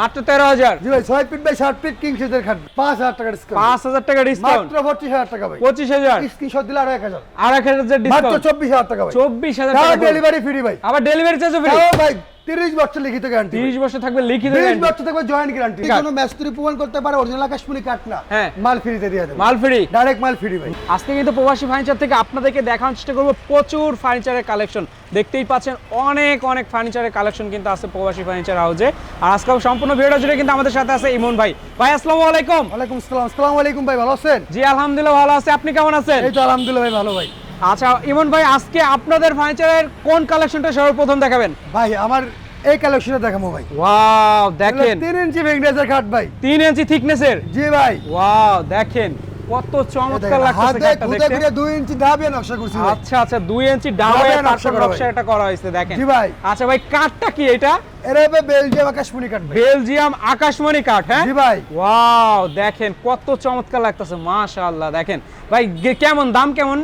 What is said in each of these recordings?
মাত্র তেরো হাজার জি ভাই ছয় ফিট বাই ষাট ফিট কিং সাইজের খাট। পাঁচ হাজার টাকা ডিসকাউন্ট পাঁচ হাজার টাকা ডিসকাউন্ট মাত্র পঁচিশ হাজার টাকা ভাই। পঁচিশ হাজার? স্ক্রিনশট দিলে আরও এক হাজার। আর এক হাজার ডিসকাউন্ট চব্বিশ হাজার টাকা চব্বিশ হাজার টাকা। ডেলিভারি ফ্রি ভাই। আবার ডেলিভারি চার্জও ফ্রি ভাই তিরিশ বছর লিখিত গ্যারান্টি তিরিশ বছর থাকবে লিখিত তিরিশ guarantee। বছর থাকবে জয়েন্ট গ্যারান্টি কোনো ম্যাস্তুরি প্রমাণ করতে পারে অরিজিনাল আকাশমণি কাঠ না। হ্যাঁ। মাল ফ্রিতে দিয়ে দেবে। মাল ফ্রি। ডাইরেক্ট মাল ফ্রি ভাই। আজকে কিন্তু প্রবাসী ফার্নিচার থেকে আপনাদেরকে দেখানোর চেষ্টা করব। প্রচুর ফার্নিচারের কালেকশন দেখতেই পাচ্ছেন অনেক অনেক ফার্নিচারের কালেকশন কিন্তু আছে প্রবাসী ফার্নিচার হাউসে আর আজকে সম্পূর্ণ ভিডিও জুড়ে কিন্তু আমাদের সাথে আছে ইমন ভাই। ভাই আসসালামু আলাইকুম। ওয়ালাইকুম আসসালাম। আসসালামু আলাইকুম ভাই ভালো আছেন? জি আলহামদুলিল্লাহ ভালো আছে। আপনি কেমন আছেন? এই তো আলহামদুলিল্লাহ ভাই ভালো ভাই। আচ্ছা ইমন ভাই আজকে আপনাদের ফার্নিচারের কোন কালেকশনটা সর্বপ্রথম দেখাবেন? ভাই আমার এই কালেকশনে দেখাবো ভাই। ওয়াও দেখেন। তিন ইঞ্চি ভেঙ্গনেসের খাট ভাই। তিন ইঞ্চি থিকনেসের জি ভাই। ওয়াও দেখেন কত চমৎকার লাগতেছে হাতে খাটটা দেখতে। করে দুই ইঞ্চি দাবিয়ে নকশা করছি আচ্ছা আচ্ছা দুই ইঞ্চি ডাবে ডাবে নকশা নকশা করা এটা করা হয়েছে দেখেন। জি ভাই। আচ্ছা ভাই কাঠটা কি এটা? এরা হবে বেলজিয়াম আকাশমণি কাঠ ভাই। বেলজিয়াম আকাশমণি কাঠ হ্যাঁ? জি ভাই। ওয়াও দেখেন কত চমৎকার লাগতেছে মাশাআল্লাহ দেখেন। ভাই কেমন দাম কেমন?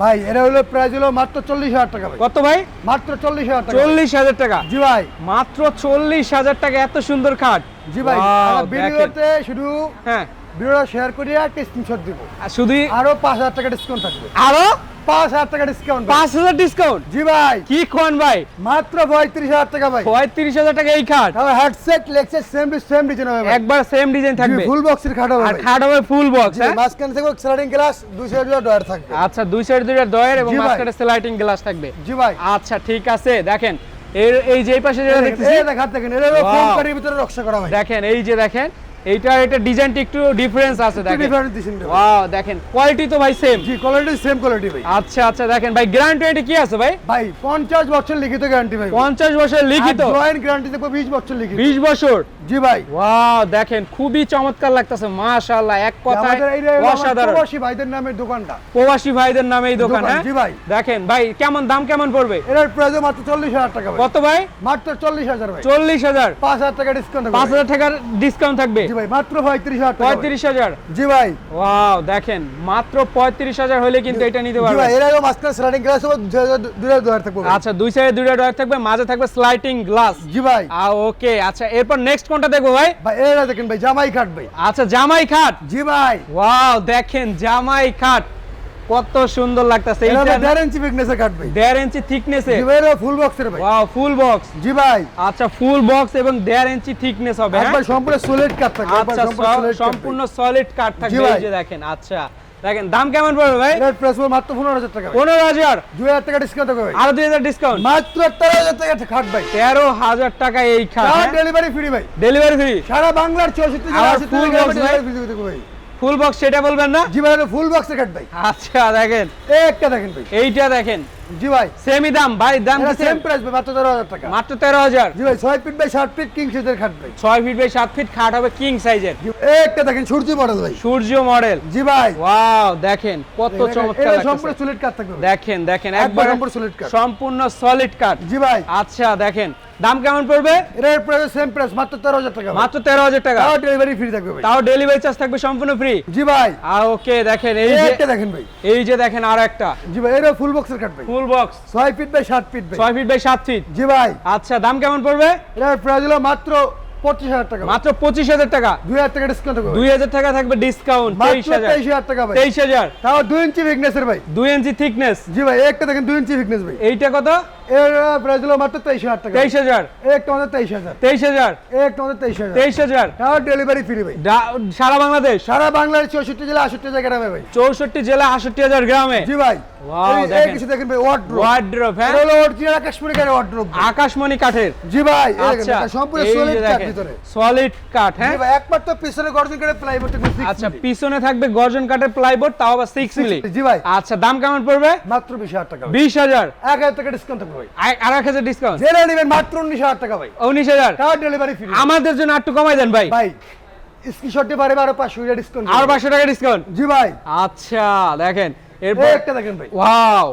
ভাই এটা হলো প্রাইস হলো মাত্র চল্লিশ হাজার টাকা ভাই। কত ভাই? মাত্র চল্লিশ হাজার টাকা চল্লিশ হাজার টাকা? জি ভাই। মাত্র চল্লিশ হাজার টাকা এত সুন্দর খাট। জি ভাই ভিডিওতে শুধু হ্যাঁ। ভিডিওটা শেয়ার একটা স্ক্রিনশট দিব শুধু আরও পাঁচ হাজার টাকা ডিসকাউন্ট থাকবে আরও পাঁচ হাজার টাকা ডিসকাউন্ট পাঁচ হাজার ডিসকাউন্ট জি ভাই কি কোন ভাই মাত্র পঁয়ত্রিশ হাজার টাকা ভাই পঁয়ত্রিশ হাজার টাকা এই খাট headset legset same same design হবে একবার সেম ডিজাইন থাকবে ফুল বক্সের খাট হবে আর খাট হবে ফুল বক্স মাঝখানে থেকে স্লাইডিং গ্লাস দুই সাইড ডয়ার থাকবে আচ্ছা দুই সাইড দুইটা ডয়ের এবং মাঝখানে স্লাইডিং গ্লাস থাকবে জি ভাই আচ্ছা ঠিক আছে দেখেন এর এই যে পাশে যেটা দেখতেছি দেখেন. ফোম কারির ভিতরে নকশা করা ভাই দেখেন এই যে দেখেন এইটা এটা ডিজাইনটা একটু ডিফারেন্স আছে দেখেন। ওয়াও দেখেন কোয়ালিটি তো ভাই সেম জি কোয়ালিটি সেম কোয়ালিটি ভাই। আচ্ছা আচ্ছা দেখেন ভাই গ্যারান্টি এটা কি আছে ভাই? ভাই 50 বছর লিখিত গ্যারান্টি ভাই। 50 বছর লিখিত। জয়েন্ট গ্যারান্টি দেখো 20 বছর লিখিত। 20 বছর। জি ভাই। ওয়াও দেখেন খুবই চমৎকার লাগতেছে মাশাআল্লাহ এক কথায় আমার অসাধারণ। প্রবাসী ভাইদের নামের দোকানটা। প্রবাসী ভাইদের নামে এই দোকান হ্যাঁ? জি ভাই। দেখেন ভাই কেমন দাম কেমন পড়বে? এর প্রাইস মাত্র 40000 টাকা ভাই। কত ভাই? মাত্র 40000 ভাই। চল্লিশ হাজার। 5000 টাকা ডিসকাউন্ট পাঁচ হাজার টাকার ডিসকাউন্ট থাকবে? জি ভাই মাত্র 35000 টাকা ভাই। পঁয়ত্রিশ হাজার? জি ভাই। ওয়াও দেখেন মাত্র পঁয়ত্রিশ হাজার হলে কিন্তু এটা নিতে জি ভাই এর আগে স্লাইডিং গ্লাস হবে দুটো দুয়ার থাকবে আচ্ছা দুই সাইডে দুইটা ডয়ার থাকবে মাঝে থাকবে স্লাইডিং গ্লাস জি ভাই। ওকে আচ্ছা এরপর নেক্সট কোনটা দেখব ভাই? ভাই এরা দেখেন ভাই জামাই কাট ভাই। আচ্ছা জামাই খাট? জি ভাই। ওয়াও দেখেন জামাই খাট। কত সুন্দর লাগতেছে। ভাই দেড় ইঞ্চি বিগনেসে কাট ভাই। দেড় ইঞ্চি থিকনেসে জি ভাই ফুল বক্সের ভাই। ওয়াও ফুল বক্স জি ভাই। আচ্ছা ফুল বক্স এবং দেড় ইঞ্চি থিকনেস হবে হ্যাঁ? একবার সম্পূর্ণ সলিড কাট থাকবে। আচ্ছা সম্পূর্ণ সলিড কাট থাকবে ভাই। এই যে দেখেন আচ্ছা। দেখেন দাম কেমন পড়বে ভাই? রেড প্রাইস মাত্র 15000 টাকা ভাই। পনেরো হাজার? 2000 টাকা ডিসকাউন্ট হবে আরও দুই হাজার ডিসকাউন্ট মাত্র 13000 টাকা খাট ভাই। তেরো হাজার টাকা এই খাট ডেলিভারি ফ্রি ভাই। ডেলিভারি ফ্রি সারা বাংলার 64 জেলা আছে 80 full জেলা box ডেলিভারি ভাই? ফুল বক্স সেটা বলবেন না? জি ভাই এটা ফুল বক্সের কাট ভাই। আচ্ছা দেখেন। একটা দেখেন ভাই। এইটা দেখেন। জি ভাই। সেমই দাম। ভাই দাম কি সেম প্রাইস ভাই মাত্র 13000 টাকা। মাত্র তেরো হাজার। জি ভাই 6 ফিট বাই 7 ফিট কিং সাইজের খাট ভাই। ছয় ফিট বাই সাত ফিট খাট হবে কিং সাইজের একটা দেখেন সূর্য মডেল ভাই। সূর্য মডেল জি ভাই। ওয়াও দেখেন কত চমৎকার এটা সম্পূর্ণ সলিড কাট থাকবে দেখেন দেখেন একবার সম্পূর্ণ solid কাঠ। সম্পূর্ণ সলিড কাট জি ভাই। আচ্ছা দেখেন দাম কেমন পড়বে? এর প্রাইস সেম প্রাইস মাত্র 13000 টাকা। মাত্র তেরো হাজার টাকা। তাও ডেলিভারি ফ্রি থাকবে ভাই। তাও ডেলিভারি চার্জ থাকবে সম্পূর্ণ ফ্রি জি ভাই। ওকে দেখেন এই যে একটা দেখেন ভাই। এই যে দেখেন আর একটা। জি ভাই এটা ফুল বক্সের কাট ভাই। Full box 6 feet by 7 feet ভাই। ছয় ফিট বাই সাত ফিট জি ভাই। আচ্ছা দাম কেমন পড়বে? এর প্রাইস হলো মাত্র 25000 টাকা মাত্র পঁচিশ হাজার টাকা। 2000 টাকা ডিসকাউন্ট দুই হাজার টাকা থাকবে ডিসকাউন্ট তেইশ হাজার। 23000 টাকা ভাই। তেইশ হাজার। তাও 2 ইঞ্চি উইকনেসের ভাই। দুই ইঞ্চি থিকনেস জি ভাই একটা দেখেন 2 ইঞ্চি উইকনেস ভাই। এইটা কত? এর প্রাইস হলো মাত্র 23000 টাকা। তেইশ হাজার। এই একটা আমাদের 23000 তেইশ হাজার। এই একটা আমাদের 23000 তেইশ হাজার। তাও ডেলিভারি ফ্রি ভাই। সারা বাংলাদেশ? সারা বাংলার 64 জেলা 68 জায়গা নামে ভাই। চৌষট্টি জেলা আষট্টি হাজার গ্রামে? জি ভাই। Wow, এই- এই দেখেন। কিছু দেখেন ভাই ওয়ার্ড্রোব ওয়ার্ড্রপ এটা হলো অরিজিনাল কাশ্মীরি কাঠের ওয়ার্ড্রোব আকাশমণি কাঠের? জি ভাই আচ্ছা। সম্পূর্ণ সলিড কাঠ ভিতরে। সলিড কাঠ হ্যাঁ? জি ভাই একমাত্র পিছনে গর্জন করে প্লাইবোর্ড আচ্ছা পিছনে থাকবে গর্জন কাঠের প্লাইবোর্ড তাও আবার সিক্স মিলি জি ভাই। আচ্ছা দাম কেমন পড়বে? মাত্র 20000 টাকা বিশ হাজার। 1000 টাকা ডিসকাউন্ট ভাই। আর- আর এক হাজার ডিসকাউন্ট জেনে নেবেন মাত্র 19000 টাকা ভাই। উনিশ হাজার? তাও ডেলিভারি ফ্রি আমাদের জন্য একটু কমাই দেন ভাই। ভাই স্ক্রিনশট পারে আরও 500 টাকা ডিসকাউন্ট আর পাঁচশো টাকা ডিসকাউন্ট জি ভাই। আচ্ছা দেখেন এরপর একটা দেখেন ভাই। ওয়াও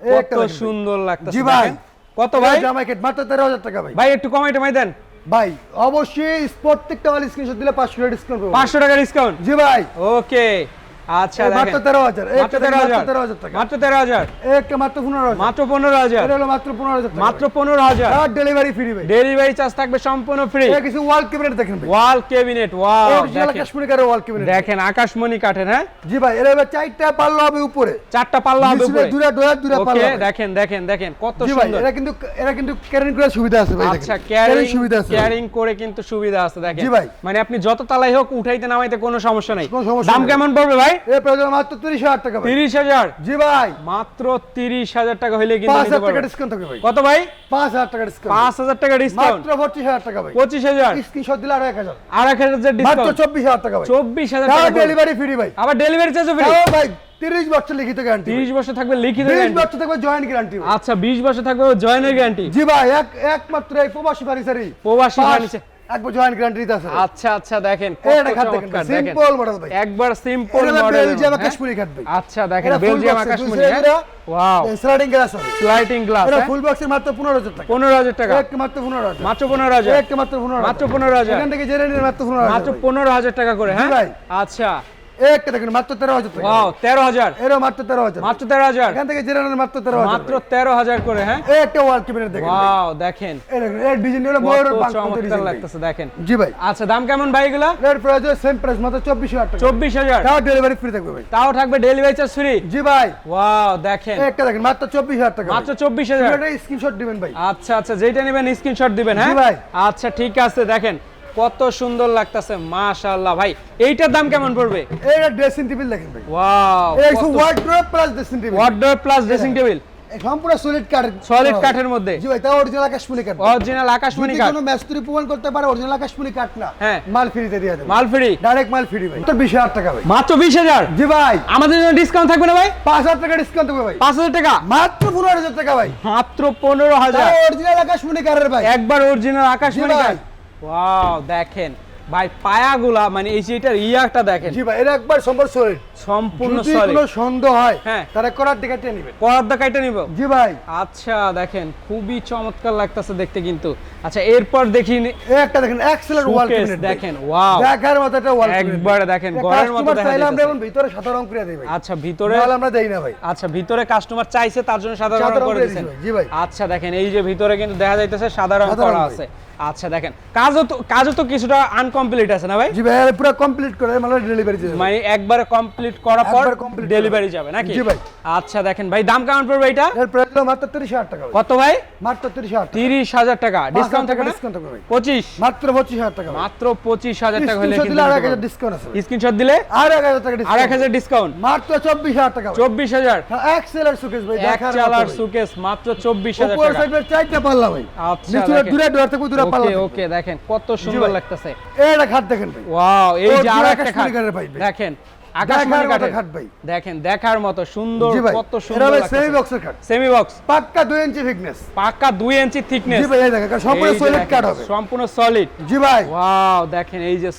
কত একটা দেখেন ভাই। সুন্দর লাগতেছে জি ভাই। কত ভাই? জামাই কেট মাত্র 13000 টাকা ভাই। ভাই একটু কমাই টমাই দেন। ভাই অবশ্যই প্রত্যেকটা মাল স্ক্রিনশট দিলে 500 টাকা ডিসকাউন্ট পাঁচশো টাকা ডিসকাউন্ট জি ভাই। ওকে আচ্ছা মাত্র দেখেন। তেরো হাজার মাত্র তেরো হাজার। তেরো হাজার টাকা। মাত্র তেরো হাজার। একটা মাত্র মাত্র এটা হলো মাত্র মাত্র পনেরো হাজার। ডেলিভারি ফ্রি ভাই। ডেলিভারি চার্জ থাকবে সম্পূর্ণ ফ্রি এটা কিছু ওয়াল ক্যাবিনেট দেখেন ভাই। ওয়াল কেবিনেট ওয়াও দেখেন। কাশ্মীরি কারের ওয়াল ক্যাবিনেট দেখেন আকাশমণি কাঠের হ্যাঁ? জি ভাই এর এবার চারটা পাল্লা হবে উপরে। চারটা পাল্লা হবে উপরে। দুরা দুরা দুরা পাল্লা। দেখেন দেখেন দেখেন কত সুন্দর। এটা কিন্তু এটা কিন্তু ক্যারিং করার সুবিধা আছে ভাই আচ্ছা ক্যারিং সুবিধা আছে ক্যারিং করে কিন্তু সুবিধা আছে দেখেন। জি ভাই। মানে আপনি যত তালাই হোক উঠাইতে নামাইতে কোনো সমস্যা নেই। দাম কেমন পড়বে ভাই? এর মাত্র টাকা ভাই। জি ভাই। মাত্র টাকা হইলে কিন্তু টাকা ডিসকাউন্ট থাকবে ভাই। কত ভাই? টাকা ডিসকাউন্ট টাকা ডিসকাউন্ট মাত্র টাকা ভাই। স্ক্রিনশট দিলে মাত্র টাকা ভাই। টাকা ডেলিভারি ফ্রি ভাই। আবার ডেলিভারি চার্জও ফ্রি ভাই তিরিশ বছর লিখিত গ্যারান্টি তিরিশ বছর থাকবে লিখিত বছর থাকবে জয়েন্ট গ্যারান্টি আচ্ছা বিশ বছর থাকবে জয়েনের গ্যারান্টি জি ভাই এক একমাত্র এই প্রবাসী ফার্নিচারই প্রবাসী ফার্নিচার একবার জয়েন্ট গ্যারান্টি দিতে আছে। আচ্ছা আচ্ছা দেখেন এটা খাট দেখেন সিম্পল মডেল ভাই। একবার সিম্পল মডেল বেলজিয়াম কাশ্মীরি খাট ভাই। আচ্ছা দেখেন বেলজিয়াম হ্যাঁ? সাইডে wow sliding glass sliding glass এটা ফুল বক্সের মাত্র পনেরো হাজার টাকা। পনেরো হাজার টাকা। এক মাত্র পনেরো হাজার। মাত্র পনেরো হাজার। এক মাত্র 15000 মাত্র পনেরো হাজার। এখান থেকে জেনে নিন মাত্র পনেরো মাত্র হাজার পনেরো হাজার টাকা করে হ্যাঁ? ভাই। আচ্ছা। একটা দেখেন মাত্র তেরো হাজার ওয়াও তেরো হাজার। এরও মাত্র তেরো হাজার। মাত্র তেরো হাজার। এখান থেকে জেনে মাত্র তেরো হাজার মাত্র তেরো হাজার করে হ্যাঁ? একটা ওয়াল ক্যাবিনেট দেখেন। ওয়াও দেখেন। এই দেখেন এই ডিজাইন হলো পাঁখ চমৎকার লাগতেছে দেখেন। জি ভাই। আচ্ছা দাম কেমন ভাই এগুলা? এর প্রাইস সেম প্রাইস মাত্র চব্বিশ হাজার টাকা। চব্বিশ হাজার। তাও ডেলিভারি ফ্রি থাকবে ভাই। তাও থাকবে ডেলিভারি চার্জ ফ্রি জি ভাই। ওয়াও দেখেন। একটা দেখেন মাত্র চব্বিশ হাজার টাকা মাত্র চব্বিশ হাজার। এটা স্ক্রিনশট দিবেন ভাই। আচ্ছা আচ্ছা যেটা নেবেন স্ক্রিনশট দিবেন হ্যাঁ? জি ভাই। আচ্ছা ঠিক আছে দেখেন। কত সুন্দর লাগতেছে মাশাআল্লাহ। ভাই এইটার দাম কেমন পড়বে? এটা ড্রেসিং টেবিল দেখেন ভাই। ওয়াও এটা wardrobe plus dressing table wardrobe plus dressing table সম্পূর্ণ সলিড কাঠ সলিড কাঠের মধ্যে। জি ভাই অরিজিনাল আকাশমণি কাঠ অরিজিনাল আকাশমণি কাঠ কোনো ম্যাস্তুরি প্রমাণ করতে পারে অরিজিনাল আকাশমণি কাঠ না। হ্যাঁ। মাল ফ্রিতে দিয়ে দেবে। মাল ফ্রি ডাইরেক্ট মাল ফ্রি ভাই। তো বিশ হাজার টাকা ভাই। মাত্র বিশ হাজার? জি ভাই। আমাদের জন্য ডিসকাউন্ট থাকবে না ভাই? পাঁচ হাজার টাকা ডিসকাউন্ট দেবে ভাই। পাঁচ হাজার টাকা? মাত্র পনেরো হাজার টাকা ভাই। মাত্র পনেরো হাজার। অরিজিনাল আকাশমণি কাঠের ভাই। একবার অরিজিনাল আকাশমণি। কাঠ ওয়াও দেখেন। ভাই পায়াগুলা মানে এই যে এটার ইয়াটা দেখেন। জি ভাই এটা একবার সম্পূর্ণ সলিড সম্পূর্ণ যদি কোনো সন্দেহ হয় হ্যাঁ। তারা করার টিকাতে নেবেন। পর্দা কাইটা নিব? জি ভাই। আচ্ছা দেখেন খুবই চমৎকার লাগতেছে দেখতে কিন্তু। আচ্ছা এরপর দেখি একটা দেখেন এক্সেলেন্ট ওয়াল ক্যাবিনেট দেখেন, wow। দেখার মতো একটা ওয়াল একবারে দেখেন, ঘরের মতো দেখা চাইলে আমরা ভিতরে সাদা রং করে দেই ভাই। আচ্ছা ভিতরে আমরা দেই না ভাই। আচ্ছা ভিতরে কাস্টমার চাইছে তার জন্য সাদা রং করে করে দিয়েছেন। জি ভাই। আচ্ছা দেখেন এই যে ভিতরে কিন্তু দেখা যাইতেছে সাদা রং করা আছে। আচ্ছা দেখেন কাজও তো কাজও তো কিছুটা আনকমপ্লিট আছে না ভাই? জি ভাই পুরো কমপ্লিট করে মানে ডেলিভারি মানে একবারে কমপ্লিট করার পর ডেলিভারি যাবে নাকি? জি ভাই। আচ্ছা দেখেন ভাই দাম কেমন পড়বে এটা এর প্রাইস হলো মাত্র 30000 টাকা কত ভাই? মাত্র 30000 টাকা। তিরিশ হাজার টাকা। ডিসকাউন্ট থাকবে ডিসকাউন্ট থাকবে ভাই। পঁচিশ। মাত্র 25000 টাকা মাত্র পঁচিশ হাজার টাকা হলে আর 1000 ডিসকাউন্ট আছে স্ক্রিনশট দিলে আর 1000 টাকা আর এক ডিসকাউন্ট হাজার ডিসকাউন্ট মাত্র 24000 টাকা ভাই। চব্বিশ হাজার। হ্যাঁ সুকেস ভাই দেখার মতো সুকেস মাত্র চব্বিশ হাজার উপর টাকা। সাইডে চারটা পাল্লা ভাই। আচ্ছা, নিচে দূরে দূরে থেকে দূরে ওকে ওকে দেখেন কত সুন্দর লাগতেছে। এটা খাট দেখেন ভাই। ওয়াও এই যে আর একটা খাট। দেখেন আকাশমণি দেখার কাঠের। খাট ভাই। দেখেন দেখার মতো সুন্দর কত সুন্দর হলো সেমি বক্সের খাট। সেমি বক্স পাক্কা 2 ইঞ্চি থিকনেস পাকা দুই ইঞ্চি থিকনেস জি ভাই এই দেখেন সম্পূর্ণ সলিড কাট হবে। সম্পূর্ণ সলিড জি ভাই। ওয়াও দেখেন এই যে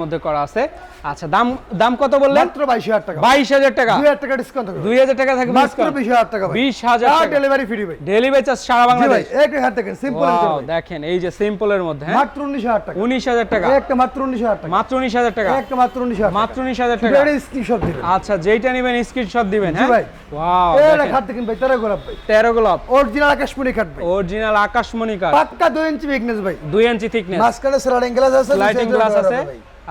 মধ্যে করা আছে। আচ্ছা দাম দাম কত বললেন? মাত্র 22000 টাকা। টাকা। 2000 টাকা ডিসকাউন্ট থাকবে দুই হাজার টাকা থাকবে মাত্র 20000 টাকা ভাই। বিশ হাজার টাকা। ডেলিভারি ফ্রি ভাই। ডেলিভারি চার্জ সারা জি ভাই বাংলাদেশ। একটা দেখেন সিম্পল দেখেন এই যে সিম্পলের মধ্যে হ্যাঁ? মাত্র 19000 টাকা। উনিশ হাজার টাকা। একটা মাত্র 19000 টাকা। মাত্র উনিশ হাজার টাকা। একটা মাত্র 19000 মাত্র উনিশ হাজার টাকা। এটা স্ক্রিনশট দিবেন। আচ্ছা যেইটা নেবেন স্ক্রিনশট দিবেন হ্যাঁ? ভাই। ওয়াও এটা খাট দেখেন ভাই তারা গোলাপ ভাই। তেরো গোলাপ। অরিজিনাল আকাশমণি খাট ভাই। অরিজিনাল আকাশমণি কাঠ। পাক্কা 2 ইঞ্চি থিকনেস ভাই। দুই ইঞ্চি থিকনেস মাঝখানে স্লাইডিং গ্লাস আছে লাইটিং গ্লাস আছে।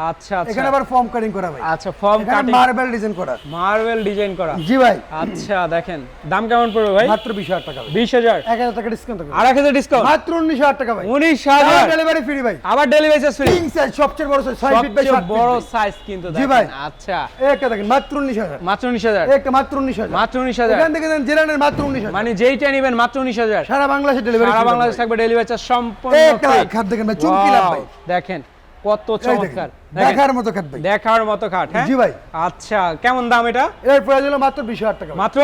আচ্ছা এখানে আচ্ছা আবার ফর্ম কাটিং করা ভাই। আচ্ছা ফর্ম কাটিং মার্বেল ডিজাইন করা। মার্বেল ডিজাইন করা। জি ভাই। আচ্ছা দেখেন। দাম কেমন পড়বে ভাই? মাত্র 20000 টাকা ভাই। বিশ হাজার। 1000 টাকা ডিসকাউন্ট থাকবে আর এক হাজার ডিসকাউন্ট মাত্র 19000 টাকা ভাই। উনিশ হাজার। ডেলিভারি ফ্রি ভাই। আবার delivery charge free king size সবচেয়ে বড় সাইজ 6 ফিট বাই 7 বড় সাইজ কিন্তু জি ভাই। আচ্ছা। একটা দেখেন মাত্র 19000 মাত্র উনিশ হাজার? একটা মাত্র 19000 মাত্র উনিশ হাজার। এখান থেকে দেন জেরানের মাত্র 19000 মানে যেইটা নেবেন মাত্র উনিশ হাজার। সারা বাংলাদেশে ডেলিভারি সারা বাংলাদেশ থাকবে ডেলিভারি চার্জ সম্পূর্ণ একটা দেখেন ভাই চুমকি লাভ ভাই। দেখেন কত চমৎকার। দেখার মতো খাট ভাই। দেখার মতো খাট হ্যাঁ? জি ভাই। আচ্ছা কেমন দাম এটা? এর প্রাইস হলো মাত্র 20000 টাকা মাত্র?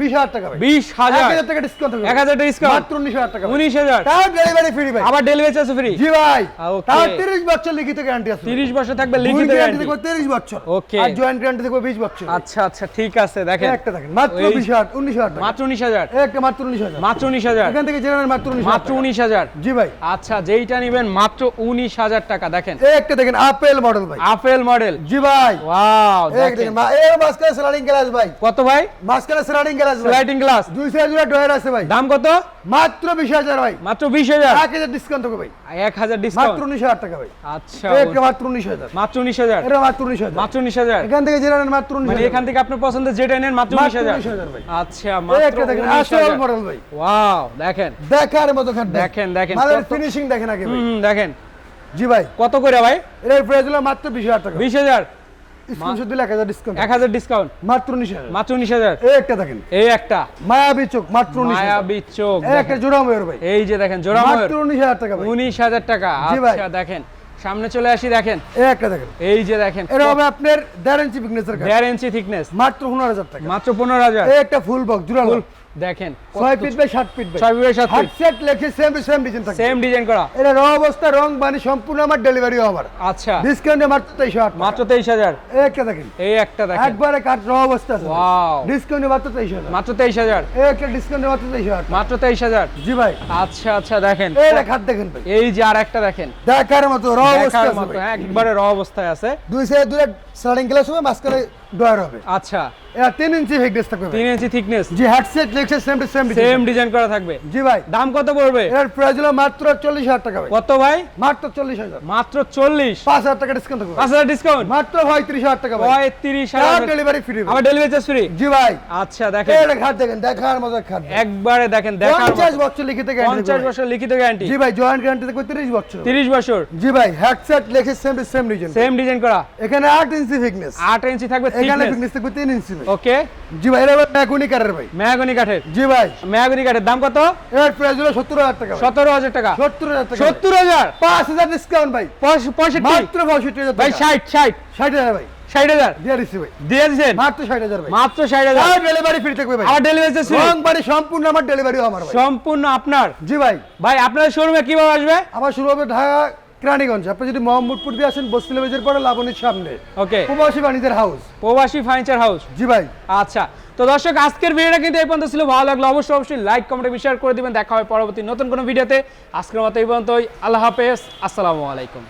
20000 টাকা ভাই। বিশ হাজার। 1000 টাকা ডিসকাউন্ট থাকবে এক হাজার ডিসকাউন্ট মাত্র 19000 টাকা ভাই। উনিশ হাজার। তাও ডেলিভারি ফ্রি ভাই। আবার ডেলিভারি চার্জ ফ্রি জি ভাই. তাও 30 বছর লিখিত গ্যারান্টি আছে। তিরিশ বছর থাকবে লিখিত গ্যারান্টি দেখো 30 বছর। Okay. আর জয়েন্ট গ্যারান্টি দেখো 20 বছর। আচ্ছা আচ্ছা ঠিক আছে দেখেন। একটা দেখেন মাত্র 20000 19000 টাকা। মাত্র উনিশ হাজার। একটা মাত্র 19000 মাত্র উনিশ হাজার। এখান থেকে জেরানের মাত্র 19000 মাত্র উনিশ হাজার। জি ভাই। আচ্ছা যেইটা নিবেন মাত্র উনিশ হাজার টাকা দেখেন। একটা দেখেন আপেল মডেল মডেল ভাই। আপেল মডেল জি ভাই। ওয়াও এক দেখেন দেখেন মা- এর মাঝখানে স্লাইডিং গ্লাস ভাই। কত ভাই? মাঝখানে স্লাইডিং গ্লাস ভাই। লাইটিং গ্লাস দুই সাইড জুড়ে ডয়ার আছে ভাই। দাম কত? মাত্র বিশ হাজার ভাই। মাত্র বিশ হাজার? এক ডিসকাউন্ট হবে ভাই। এক হাজার মাত্র ডিসকাউন্ট উনিশ হাজার টাকা ভাই। আচ্ছা এটা মাত্র উনিশ হাজার। মাত্র উনিশ হাজার? এটা মাত্র উনিশ হাজার। মাত্র উনিশ হাজার? এখান থেকে জেনে নেন মাত্র উনিশ মানে এখান থেকে আপনার পছন্দের যেটা নেন মাত্র উনিশ মাত্র হাজার 19,000 ভাই। আচ্ছা মাত্র একটা দেখেন আসল মডেল ভাই। ওয়াও দেখেন। দেখার মতো দেখেন, দেখেন, কত- ফিনিশিং দেখেন আগে ভাই। হুম দেখেন। জি ভাই। কত করে ভাই? এর প্রাইস হলো মাত্র বিশ হাজার টাকা। বিশ হাজার। স্ক্রিনশট দিলে এক হাজার ডিসকাউন্ট এক হাজার ডিসকাউন্ট মাত্র উনিশ হাজার। মাত্র উনিশ হাজার। এই একটা দেখেন। এই একটা। মায়াবী চোখ মাত্র উনিশ হাজার। মায়াবী চোখ এই একটা জোড়া ময়ূর ভাই। এই যে দেখেন জোড়া ময়ূর। মাত্র উনিশ হাজার টাকা ভাই। উনিশ হাজার টাকা। আচ্ছা দেখেন। সামনে চলে আসি দেখেন। এই একটা দেখেন। এই যে দেখেন। এটা হবে আপনার দেড় ইঞ্চি বিগনেসের কাজ। দেড় ইঞ্চি থিকনেস মাত্র পনেরো হাজার টাকা। মাত্র পনেরো হাজার। এই একটা ফুল বক্স জোড়া দেখেন ছয় ফিট বাই সাত ফিট বাই। ফিট হাট ফিট। সেট লেখে সেম সেম ডিজাইন থাকে সেম ডিজাইন করা। এটা র অবস্থা রং বানি সম্পূর্ণ আমার ডেলিভারি আমার আচ্ছা। ডিসকাউন্টে মাত্র তেইশ হাজার মাত্র তেইশ হাজার। এই একটা দেখেন। এই একটা দেখেন। একবারে কাঠ র অবস্থা আছে। ওয়াও ডিসকাউন্টে মাত্র তেইশ হাজার। মাত্র তেইশ হাজার। এই একটা ডিসকাউন্টে মাত্র তেইশ হাজার। মাত্র তেইশ হাজার। জি ভাই। আচ্ছা আচ্ছা দেখেন। এই খাট দেখেন ভাই। এই যে আর একটা দেখেন। দেখার মতো র অবস্থা আছে মতো একবারে র অবস্থায় আছে। দুই সাইড দুটো স্লাইডিং গ্লাস হবে মাঝখানে ডয়ার হবে। আচ্ছা। এটা তিন ইঞ্চি হেডরেস থাকবে ভাই। তিন ইঞ্চি থিকনেস জি হেডসেট লেখছে same to same same design করা থাকবে। জি ভাই। দাম কত পড়বে? এর প্রাইস হলো মাত্র চল্লিশ হাজার টাকা ভাই। কত ভাই? মাত্র চল্লিশ হাজার। মাত্র চল্লিশ। পাঁচ হাজার টাকা ডিসকাউন্ট থাকবে পাঁচ হাজার ডিসকাউন্ট মাত্র পঁয়ত্রিশ হাজার টাকা ভাই। পঁয়ত্রিশ হাজার ডেলিভারি ফ্রি আমার ডেলিভারি চার্জ ফ্রি জি ভাই। আচ্ছা দেখেন। একটা খাট দেখেন দেখার মতো খাট একবারে দেখেন দেখার পঞ্চাশ। বছর লিখিত গ্যারান্টি পঞ্চাশ বছর লিখিত গ্যারান্টি জি ভাই জয়েন্ট গ্যারান্টি থাকবে তিরিশ বছর? তিরিশ বছর। জি ভাই হেডসেট লেখে same to same reason same design করা। এখানে আট ইঞ্চি ফিটনেস আট ইঞ্চি থাকবে এখানে ফিটনেস থাকবে তিন ইঞ্চি ভাই ওকে জি ভাই এটা ম্যাকুনি কারের ভাই। মেহাগনি কাঠের। জি ভাই। মেহাগনি কাঠের। দাম কত? এর প্রাইস হলো সত্তর হাজার টাকা ভাই। সতেরো হাজার টাকা। সত্তর হাজার টাকা সত্তর হাজার? পাঁচ হাজার ডিসকাউন্ট ভাই। পঁয়ষ- পঁয়ষট্টি। মাত্র পঁয়ষট্টি হাজার ভাই টাকা। ষাট ষাট। ষাট হাজার ভাই। ষাট হাজার? দিয়ে দিচ্ছি ভাই। দিয়ে দিচ্ছেন মাত্র ষাট হাজার মাত্র ষাট হাজার। ডেলিভারি ফ্রি থাকবে ভাই। আমার ডেলিভারি রং বাড়ি সম্পূর্ণ আমার ডেলিভারি আমার সম্পূর্ণ আপনার? জি ভাই। ভাই আপনাদের শোরুমে কীভাবে আসবে? আমার শুরু হবে ঢাকা কেরানীগঞ্জ আপনি যদি মোহাম্মদপুর দিয়ে আসেন বস্তিলা বেজের পরে লাবণীর সামনে। ওকে প্রবাসী বাণিজ্যের হাউস প্রবাসী ফার্নিচার হাউস জি ভাই। আচ্ছা। তো দর্শক আজকের ভিডিওটা কিন্তু এই পর্যন্ত ছিল। ভালো লাগল অবশ্যই অবশ্যই লাইক কমেন্ট শেয়ার করে দিবেন। দেখা হবে পরবর্তী নতুন কোনো ভিডিওতে। আজকের মতো এই পর্যন্তই। আল্লাহ হাফেজ। আসসালামু আলাইকুম।